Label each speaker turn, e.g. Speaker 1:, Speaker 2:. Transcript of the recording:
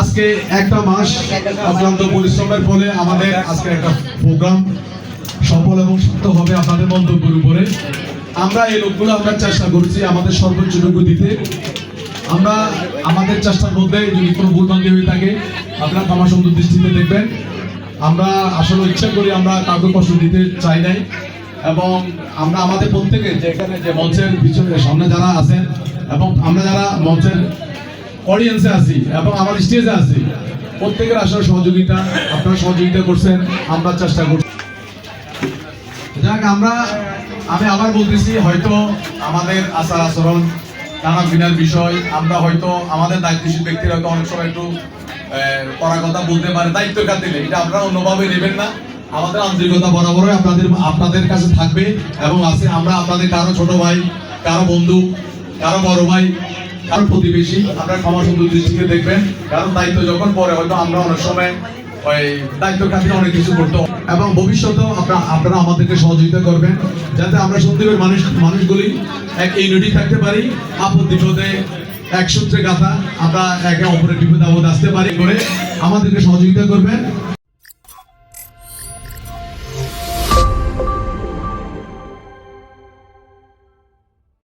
Speaker 1: আজকে একটা মাস অক্লান্ত পরিশ্রমের ফলে আমাদের আজকে একটা প্রোগ্রাম সফল এবং সত্য হবে আপনাদের মন্তব্যের উপরে। আমরা এই লোকগুলো আমরা চেষ্টা করছি আমাদের সর্বোচ্চটুকু দিতে। আমরা আমাদের চেষ্টার মধ্যে যদি কোনো ভুলভ্রান্তি হয়ে থাকে, আপনারা ক্ষমা সুন্দর দৃষ্টিতে দেখবেন। আমরা আসলে ইচ্ছা করি আমরা কাউকে কষ্ট দিতে চাই নাই। এবং আমরা আমাদের প্রত্যেকে যেখানে যে মঞ্চের পিছনে সামনে যারা আছেন এবং আমরা যারা মঞ্চের অডিয়েন্সে আছি এবং আমার স্টেজে আছি। প্রত্যেকের আসার সহযোগিতা, আপনারা সহযোগিতা করছেন, আমরা চেষ্টা করছি। যাক, আমরা, আমি আবার বলতেছি, হয়তো আমাদের আচার আচরণ, নানা বিনার বিষয়, আমরা হয়তো আমাদের দায়িত্বশীল ব্যক্তিরা হয়তো অনেক সময় একটু কড়া কথা বলতে পারে, দায়িত্ব দিলে এটা আপনারা অন্যভাবে নেবেন না। আমাদের আন্তরিকতা বরাবরই আপনাদের আপনাদের কাছে থাকবে এবং আছে, আমরা আপনাদের কারও ছোট ভাই, কারও বন্ধু, কারও বড় ভাই কারও প্রতিবেশী, আপনারা ক্ষমা সুন্দর দৃষ্টিতে দেখবেন কারণ দায়িত্ব যখন পরে, হয়তো আমরা অনেক সময় ওই দায়িত্ব খাতিরে অনেক কিছু করতে। এবং ভবিষ্যতেও আপনারা আপনারা আমাদেরকে সহযোগিতা করবেন, যাতে আমরা সন্দীপের মানুষ মানুষগুলি এক ইউনিটি থাকতে পারি, আপদ বিপদে এক সূত্রে গাথা আমরা একে অপরের বিপদ আপদ আসতে পারি করে আমাদেরকে সহযোগিতা করবেন